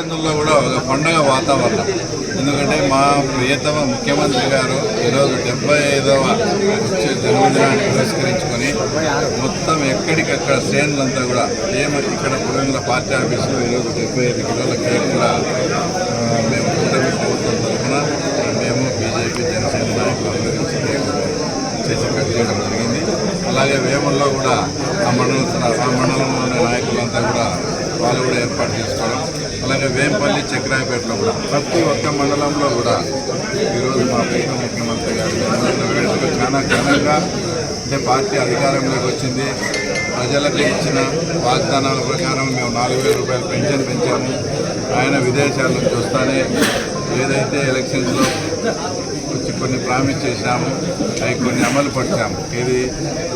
పులివెందుల్లో కూడా ఒక పండగ వాతావరణం. ఎందుకంటే మా ప్రియతమ ముఖ్యమంత్రి గారు ఈరోజు డెబ్బై ఐదవ జన్మదినాన్ని పురస్కరించుకొని మొత్తం ఎక్కడికక్కడ శ్రేణులంతా కూడా ఏమ ఇక్కడ పులివెందుల పార్టీ ఆఫీసులో ఈరోజు డెబ్బై ఐదు కిలోల కేక్ కూడా మేము కూటమి ప్రభుత్వం తరఫున మేము బీజేపీ జనసేన నాయకులు చేసి చేయడం జరిగింది. అలాగే వేమల్లో కూడా ఆ మండలం ఆ మండలంలోని నాయకులంతా కూడా వాళ్ళు కూడా ఏర్పాటు చేసుకోవడం అలాగే వేంపల్లి చక్రాయపేటలో కూడా ప్రతి ఒక్క మండలంలో కూడా ఈరోజు మా ప్రీతం ముఖ్యమంత్రి గారు చాలా ఘనంగా అంటే పార్టీ అధికారంలోకి వచ్చింది. ప్రజలకు ఇచ్చిన వాగ్దానాల ప్రకారం మేము నాలుగు వేల రూపాయలు పెన్షన్ పెంచాము. ఆయన విదేశాల నుంచి వస్తానే ఏదైతే ఎలక్షన్స్లో వచ్చి కొన్ని ప్రామిస్ చేసినాము అవి కొన్ని అమలు పరిచాము. ఇది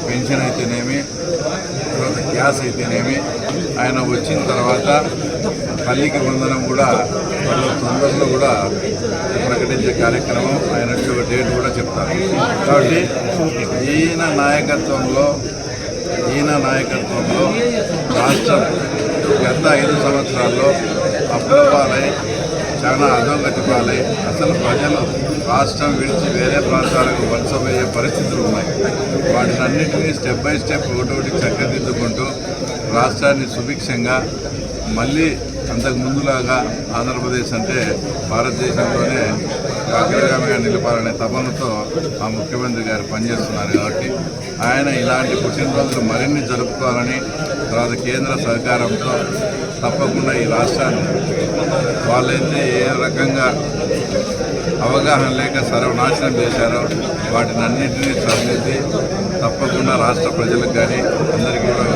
పెన్షన్ అయితేనేమి గ్యాస్ అయితేనేమి ఆయన వచ్చిన తర్వాత తల్లికి వందనం కూడా వాళ్ళు తొందరలో కూడా ప్రకటించే కార్యక్రమం ఆయన ఒక డేట్ కూడా చెప్తారు. కాబట్టి ఈయన నాయకత్వంలో ఈయన నాయకత్వంలో రాష్ట్రం గత ఐదు సంవత్సరాల్లో అప్రపాలై చాలా అధోగతి పాలై అసలు ప్రజలు రాష్ట్రం విడిచి వేరే ప్రాంతాలకు వలసపోయే పరిస్థితులు ఉన్నాయి. వాటిని అన్నింటినీ స్టెప్ బై స్టెప్ ఒకటొకటి చక్కదిద్దుకుంటూ రాష్ట్రాన్ని సుభిక్షంగా మళ్ళీ అంతకు ముందులాగా ఆంధ్రప్రదేశ్ అంటే భారతదేశంలోనే అగ్రగామిగా నిలపాలనే తపనతో ఆ ముఖ్యమంత్రి గారు పనిచేస్తున్నారు కాబట్టి ఆయన ఇలాంటి పుట్టినరోజులు మరిన్ని జరుపుకోవాలని తర్వాత కేంద్ర సహకారంతో తప్పకుండా ఈ రాష్ట్రాన్ని వాళ్ళైతే ఏ రకంగా అవగాహన లేక సర్వనాశనం చేశారో వాటిని అన్నింటినీ సరిదిద్ది తప్పకుండా రాష్ట్ర ప్రజలకు కానీ అందరికీ కూడా